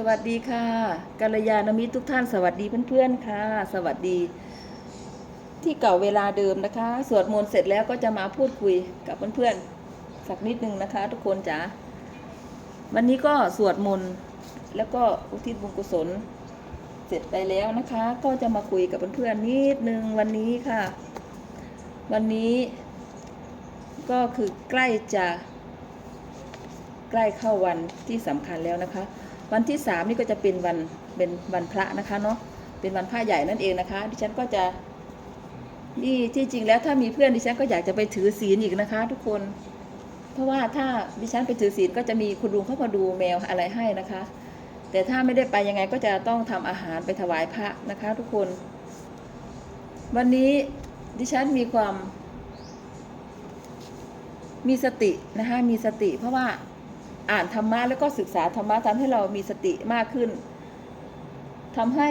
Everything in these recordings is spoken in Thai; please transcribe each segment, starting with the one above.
สวัสดีค่ะกัลยาณมิตรทุกท่านสวัสดีเพื่อนๆค่ะ สวัสดี ที่เก่าเวลาเดิมนะคะ สวดมนต์เสร็จแล้วก็จะมาพูดคุยกับเพื่อนๆสักนิดนึงนะคะ ทุกคนจ๋าวันนี้ก็สวดมนต์แล้วก็อุทิศบุญกุศล เสร็จไปแล้วนะคะ ก็จะมาคุยกับเพื่อนๆนิดนึงวันนี้ค่ะ วันนี้ ก็คือใกล้จะใกล้เข้าวันที่สำคัญแล้วนะคะ วันที่สามนี่ก็จะเป็นวันเป็นวันพระนะคะเนาะเป็นวันพระใหญ่นั่นเองนะคะ ดิฉันก็จะนี่ที่จริงแล้วถ้ามีเพื่อนดิฉันก็อยากจะไปถือศีลอีกนะคะ ทุกคน เพราะว่าถ้าดิฉันไปถือศีลก็จะมีคุณลุงเข้ามาดูแมวอะไรให้นะคะ แต่ถ้าไม่ได้ไปยังไงก็จะต้องทำอาหารไปถวายพระนะคะ ทุกคน วันนี้ดิฉันมีความ มีสตินะคะมีสติเพราะว่า อ่านธรรมะแล้วก็ศึกษาธรรมะทำให้เรามีสติมากขึ้นทำให้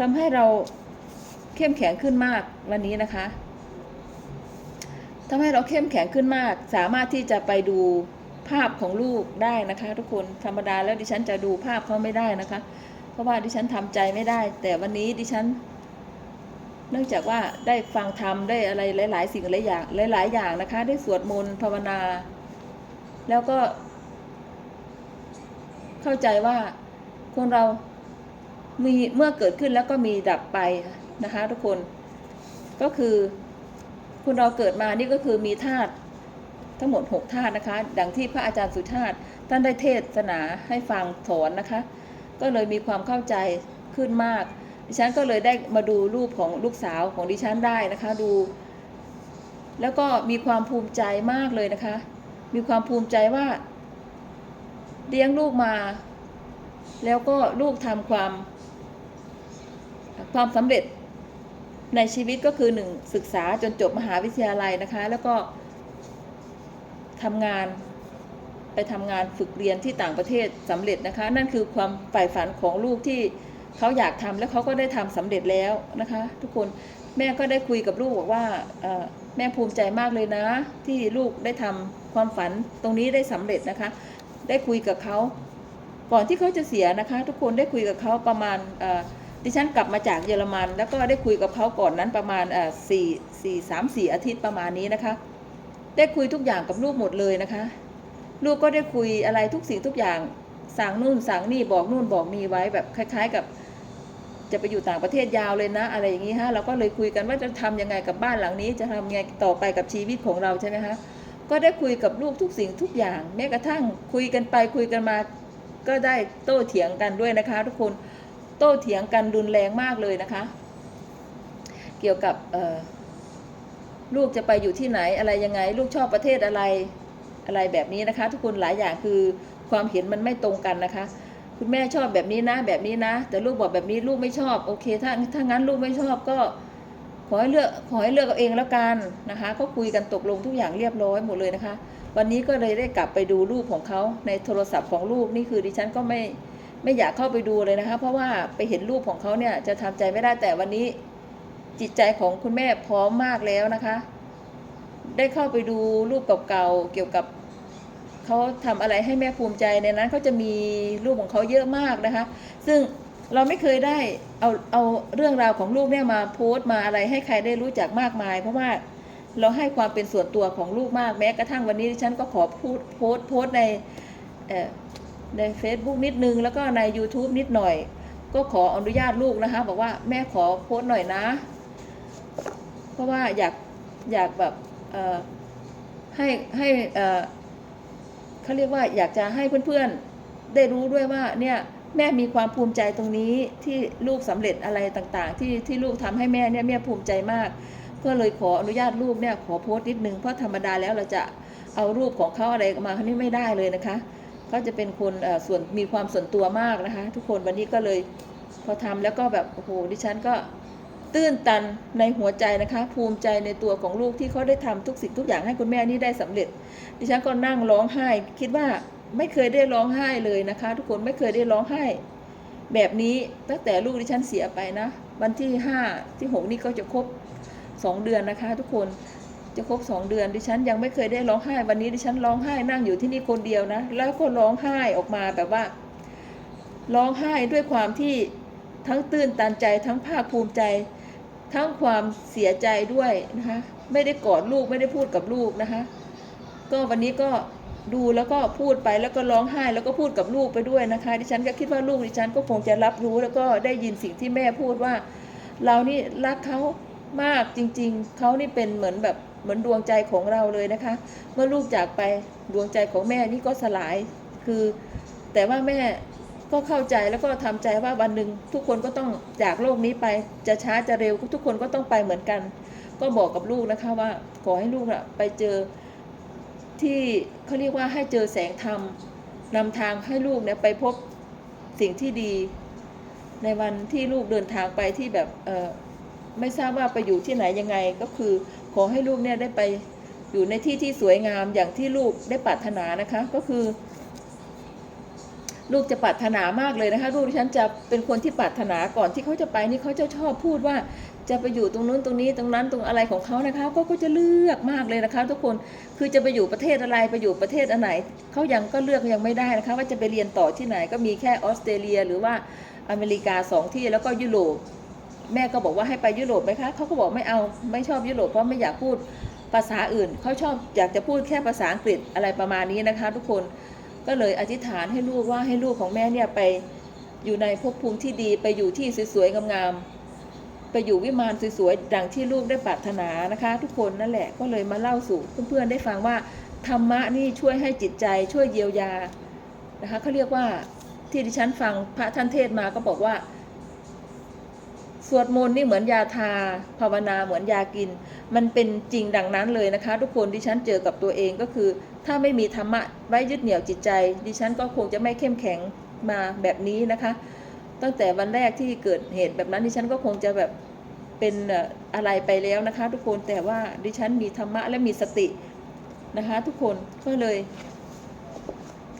ทำให้เราเข้มแข็งขึ้นมากวันนี้นะคะทำให้เราเข้มแข็งขึ้นมาก สามารถที่จะไปดูภาพของลูกได้นะคะ ทุกคนธรรมดาแล้วดิฉันจะดูภาพเขาไม่ได้นะคะ เพราะว่าดิฉันทำใจไม่ได้ แต่วันนี้ดิฉัน เนื่องจากว่าได้ฟังธรรมได้อะไรหลาย ๆ สิ่งหลายอย่างหลาย ๆ อย่างนะคะ ได้สวดมนต์ภาวนา แล้วก็ เข้าใจว่าคนเรามีเมื่อเกิดขึ้นแล้วก็มีดับไปนะคะ ทุกคนก็คือคนเราเกิดมานี่ก็คือมีธาตุทั้งหมดหกธาตุนะคะ ดังที่พระอาจารย์สุชาติท่านได้เทศนาให้ฟังถอนนะคะ ก็เลยมีความเข้าใจขึ้นมาก ดิฉันก็เลยได้มาดูรูปของลูกสาวของดิฉันได้นะคะดู แล้วก็มีความภูมิใจมากเลยนะคะ มีความภูมิใจว่าเลี้ยงลูกมา แล้วก็ลูกทำความ ความสำเร็จในชีวิตก็คือหนึ่งศึกษาจนจบมหาวิทยาลัยนะคะ แล้วก็ทำงานไปทำงานฝึกเรียนที่ต่างประเทศสำเร็จนะคะ นั่นคือความใฝ่ฝันของลูกที่ เขาอยากทำแล้วเขาก็ได้ทำสำเร็จแล้วนะคะ ทุกคนแม่ก็ได้คุยกับลูกบอกว่าแม่ภูมิใจมากเลยนะ ที่ลูกได้ทำความฝันตรงนี้ได้สำเร็จนะคะ ได้คุยกับเขาก่อนที่เขาจะเสียนะคะ ทุกคนได้คุยกับเขาประมาณดิฉันกลับมาจากเยอรมัน แล้วก็ได้คุยกับเขาก่อนนั้นประมาณสี่สี่สามสี่อาทิตย์ประมาณนี้นะคะ ได้คุยทุกอย่างกับลูกหมดเลยนะคะ ลูกก็ได้คุยอะไรทุกสิ่งทุกอย่าง สั่งนู่นสั่งนี่บอกนู่นบอกนี่ไว้แบบคล้าย ๆ กับ จะไปอยู่ต่างประเทศยาวเลยนะ อะไรอย่างนี้ฮะเราก็เลยคุยกันว่าจะทำยังไงกับบ้านหลังนี้ จะทำยังไงต่อไปกับชีวิตของเราใช่ไหมคะก็ได้คุยกับลูกทุกสิ่งทุกอย่าง แม้กระทั่งคุยกันไปคุยกันมา ก็ได้โต้เถียงกันด้วยนะคะ ทุกคนโต้เถียงกันรุนแรงมากเลยนะคะ เกี่ยวกับลูกจะไปอยู่ที่ไหนอะไรยังไง ลูกชอบประเทศอะไรอะไรแบบนี้นะคะ ทุกคนหลายอย่างคือ ความเห็นมันไม่ตรงกันนะคะ คุณแม่ชอบแบบนี้นะแบบนี้นะ แต่ลูกบอกแบบนี้ลูกไม่ชอบโอเค ถ้าถ้างั้นลูกไม่ชอบก็ ขอให้เลือกขอให้เลือกเอาเองแล้วกันนะคะ ก็คุยกันตกลงทุกอย่างเรียบร้อยหมดเลยนะคะ วันนี้ก็เลยได้กลับไปดูรูปของเขาในโทรศัพท์ของลูกนี่คือดิฉันก็ไม่ไม่อยากเข้าไปดูเลยนะคะ เพราะว่าไปเห็นรูปของเขาเนี่ยจะทำใจไม่ได้แต่วันนี้จิตใจของคุณแม่พร้อมมากแล้วนะคะ ได้เข้าไปดูรูปเก่าๆเกี่ยวกับ เขาทำอะไรให้แม่ภูมิใจในนั้นเขาจะมีรูปของเขาเยอะมากนะคะ ซึ่งเราไม่เคยได้เอาเอาเรื่องราวของลูกเนี่ยมาโพสต์มาอะไรให้ใครได้รู้จักมากมาย เพราะว่าเราให้ความเป็นส่วนตัวของลูกมากแม้กระทั่งวันนี้ฉันก็ขอพูดโพสต์โพสต์ในใน Facebook นิดนึง แล้วก็ใน YouTube นิดหน่อย ก็ขออนุญาตลูกนะคะ บอกว่าแม่ขอโพสต์หน่อยนะ เพราะว่าอยากอยากแบบให้ให้ เขาเรียกว่าอยากจะให้เพื่อนๆได้รู้ด้วยว่าเนี่ยแม่มีความภูมิใจตรงนี้ที่ลูกสำเร็จอะไรต่างๆ ที่ที่ลูกทำให้แม่เนี่ยแม่ภูมิใจมากก็เลยขออนุญาตลูกเนี่ยขอโพสต์นิดนึงเพราะธรรมดาแล้วเราจะเอารูปของเขาอะไรมาเขานี่ไม่ได้เลยนะคะเขาจะเป็นคนเอ่อส่วนมีความส่วนตัวมากนะคะ ทุกคนวันนี้ก็เลยพอทำแล้วก็แบบโอ้โหดิฉันก็ ตื้นตันในหัวใจนะคะ ภูมิใจในตัวของลูกที่เขาได้ทำทุกสิ่งทุกอย่างให้คุณแม่นี่ได้สำเร็จ ดิฉันก็นั่งร้องไห้ คิดว่าไม่เคยได้ร้องไห้เลยนะคะ ทุกคนไม่เคยได้ร้องไห้ แบบนี้ตั้งแต่ลูกดิฉันเสียไปนะ วันที่ห้าที่หกนี่ก็จะครบสองเดือนนะคะ ทุกคนจะครบสองเดือน ดิฉันยังไม่เคยได้ร้องไห้ วันนี้ดิฉันร้องไห้นั่งอยู่ที่นี่คนเดียวนะ แล้วก็ร้องไห้ออกมาแบบว่า ร้องไห้ด้วยความที่ทั้งตื้นตันใจทั้งภาคภูมิใจ ทั้งความเสียใจด้วยนะคะไม่ได้กอดลูกไม่ได้พูดกับลูกนะคะ ก็วันนี้ก็ดูแล้วก็พูดไปแล้วก็ร้องไห้แล้วก็พูดกับลูกไปด้วยนะคะ ดิฉันก็คิดว่าลูกดิฉันก็คงจะรับรู้แล้วก็ได้ยินสิ่งที่แม่พูดว่า เรานี่รักเขามากจริง ๆเขานี่เป็นเหมือนแบบเหมือนดวงใจของเราเลยนะคะ เมื่อลูกจากไปดวงใจของแม่นี่ก็สลายคือ แต่ว่าแม่ ก็เข้าใจแล้วก็ทำใจว่าวันหนึ่งทุกคนก็ต้องจากโลกนี้ไป จะช้าจะเร็วทุกคนก็ต้องไปเหมือนกัน ก็บอกกับลูกนะคะว่าขอให้ลูกอะไปเจอที่เขาเรียกว่าให้เจอแสงธรรมนำทางให้ลูกเนี่ยไปพบสิ่งที่ดี ในวันที่ลูกเดินทางไปที่แบบเออไม่ทราบว่าไปอยู่ที่ไหนยังไงก็คือขอให้ลูกเนี่ยได้ไปอยู่ในที่ที่สวยงามอย่างที่ลูกได้ปรารถนานะคะ ก็คือ ลูกจะปรารถนามากเลยนะคะ ลูกฉันจะเป็นคนที่ปรารถนาก่อนที่เขาจะไปนี่เขาจะชอบพูดว่า จะไปอยู่ตรงนู้นตรงนี้ตรงนั้นตรงอะไรของเขานะคะก็ก็จะเลือกมากเลยนะคะ ทุกคนคือจะไปอยู่ประเทศอะไรไปอยู่ประเทศอันไหนเขายังก็เลือกยังไม่ได้นะคะ ว่าจะไปเรียนต่อที่ไหนก็มีแค่ออสเตรเลีย หรือว่าอเมริกาสองที่แล้วก็ยุโรปแม่ก็บอกว่าให้ไปยุโรปไหมคะเขาก็บอกไม่เอาไม่ชอบยุโรปเพราะไม่อยากพูดภาษาอื่นเขาชอบอยากจะพูดแค่ภาษาอังกฤษอะไรประมาณนี้นะคะ ทุกคน ก็เลยอธิษฐานให้ลูกว่าให้ลูกของแม่เนี่ยไปอยู่ในภพภูมิที่ดีไปอยู่ที่สวยๆงามๆไปอยู่วิมานสวยๆดังที่ลูกได้ปรารถนานะคะ ทุกคนนั่นแหละก็เลยมาเล่าสู่เพื่อนๆได้ฟังว่าธรรมะนี่ช่วยให้จิตใจช่วยเยียวยานะคะเขาเรียกว่าที่ดิฉันฟังพระท่านเทศมาก็บอกว่า สวดมนต์นี่เหมือนยาทาภาวนาเหมือนยากิน มันเป็นจริงดังนั้นเลยนะคะ ทุกคนดิฉันเจอกับตัวเองก็คือ ถ้าไม่มีธรรมะไว้ยึดเหนี่ยวจิตใจ ดิฉันก็คงจะไม่เข้มแข็งมาแบบนี้นะคะ ตั้งแต่วันแรกที่เกิดเหตุแบบนั้นดิฉันก็คงจะแบบเป็นอะไรไปแล้วนะคะ ทุกคนแต่ว่าดิฉันมีธรรมะและมีสตินะคะ ทุกคนก็เลย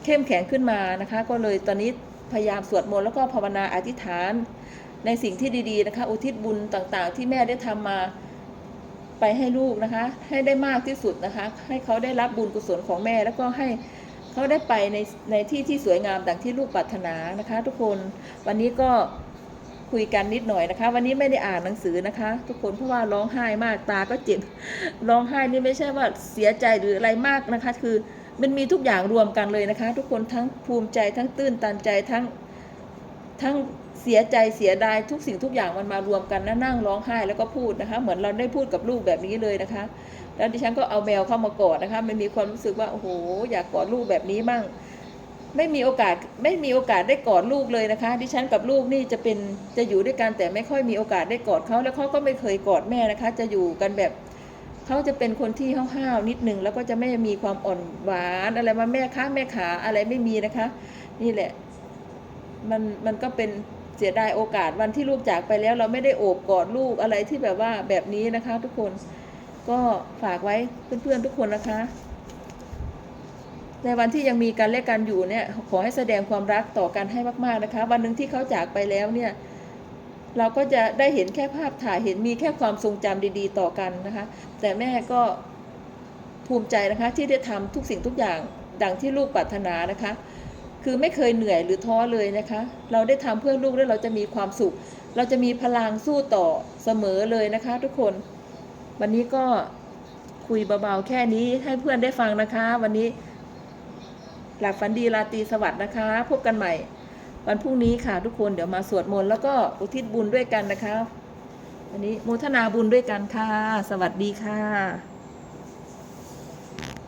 เข้มแข็งขึ้นมานะคะ ก็เลยตอนนี้พยายามสวดมนต์แล้วก็ภาวนาอธิษฐาน ในสิ่งที่ดีๆนะคะ อุทิศบุญต่างๆ ที่แม่ได้ทำมาไปให้ลูกนะคะ ให้ได้มากที่สุดนะคะ ให้เขาได้รับบุญกุศลของแม่ แล้วก็ให้เขาได้ไปในในที่ที่สวยงามดังที่ลูกปรารถนานะคะ ทุกคนวันนี้ก็คุยกันนิดหน่อยนะคะ วันนี้ไม่ได้อ่านหนังสือนะคะ ทุกคนเพราะว่าร้องไห้มากตาก็เจ็บร้องไห้นี่ไม่ใช่ว่าเสียใจหรืออะไรมากนะคะ คือมันมีทุกอย่างรวมกันเลยนะคะ ทุกคนทั้งภูมิใจทั้งตื้นตันใจทั้ง ทั้งเสียใจเสียดายทุกสิ่งทุกอย่างมันมารวมกันนะนั่งร้องไห้แล้วก็พูดนะคะ เหมือนเราได้พูดกับลูกแบบนี้เลยนะคะ แล้วดิฉันก็เอาแมวเข้ามากอดนะคะมันมีความรู้สึกว่าโอ้โหอยากกอดลูกแบบนี้มั่ง ไม่มีโอกาสไม่มีโอกาสได้กอดลูกเลยนะคะ ดิฉันกับลูกนี่จะเป็นจะอยู่ด้วยกันแต่ไม่ค่อยมีโอกาสได้กอดเขาแล้วเขาก็ไม่เคยกอดแม่นะคะ จะอยู่กันแบบเขาจะเป็นคนที่ห้าวๆนิดนึงแล้วก็จะไม่มีความอ่อนหวานอะไรมาแม่ค้าแม่ขาอะไรไม่มีนะคะ นี่แหละ มันมันก็เป็นเสียดายโอกาสวันที่ลูกจากไปแล้ว เราไม่ได้โอบกอดลูกอะไรที่แบบว่าแบบนี้นะคะ ทุกคนก็ฝากไว้เพื่อนๆทุกคนนะคะ ในวันที่ยังมีกันและกันอยู่เนี่ย ขอให้แสดงความรักต่อกันให้มากๆนะคะ วันหนึ่งที่เขาจากไปแล้วเนี่ย เราก็จะได้เห็นแค่ภาพถ่ายเห็นมีแค่ความทรงจำดีๆ ต่อกันนะคะ แต่แม่ก็ภูมิใจนะคะที่ได้ทำทุกสิ่งทุกอย่างดังที่ลูกปรารถนานะคะ คือไม่เคยเหนื่อยหรือท้อเลยนะคะ เราได้ทำเพื่อลูกแล้วเราจะมีความสุข เราจะมีพลังสู้ต่อเสมอเลยนะคะ ทุกคน วันนี้ก็คุยเบาๆแค่นี้ให้เพื่อนได้ฟังนะคะ วันนี้หลับฝันดีราตรีสวัสดิ์นะคะ พบกันใหม่ วันพรุ่งนี้ค่ะทุกคนเดี๋ยวมาสวดมนต์แล้วก็อุทิศบุญด้วยกันนะคะ วันนี้โมทนาบุญด้วยกันค่ะ สวัสดีค่ะ